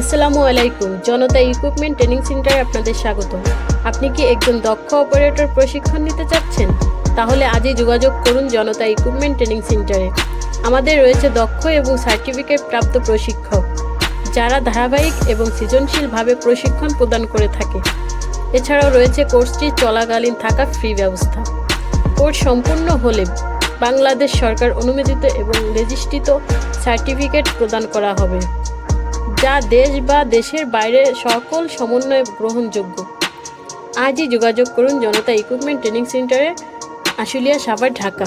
আসসালামু আলাইকুম, জনতা equipment training সেন্টারে আপনাদের স্বাগত আপনি কি একজন দক্ষ অপারেটর প্রশিক্ষণ নিতে চাচ্ছেন? তাহলে আজই যোগাযোগ করুন জনতা ইকুইপমেন্ট ট্রেনিং সেন্টারে আমাদের রয়েছে দক্ষ এবং সার্টিফিকেট প্রাপ্ত প্রশিক্ষক, যারা ধারাবাহিক এবং সৃজনশীলভাবে প্রশিক্ষণ প্রদান করে থাকে। এছাড়াও রয়েছে কোর্সটি চলাকালীন থাকা ফ্রি ব্যবস্থা। কোর্স সম্পূর্ণ হলে বাংলাদেশ সরকার অনুমোদিত এবং রেজিস্ট্রিত সার্টিফিকেট প্রদান করা হবে। যা দেশ বা দেশের বাইরে সকল সমন্বয়ে গ্রহণযোগ্য। আজই যোগাযোগ করুন জনতা ইকুইপমেন্ট ট্রেনিং সেন্টারে আশুলিয়া, সাভার, ঢাকা।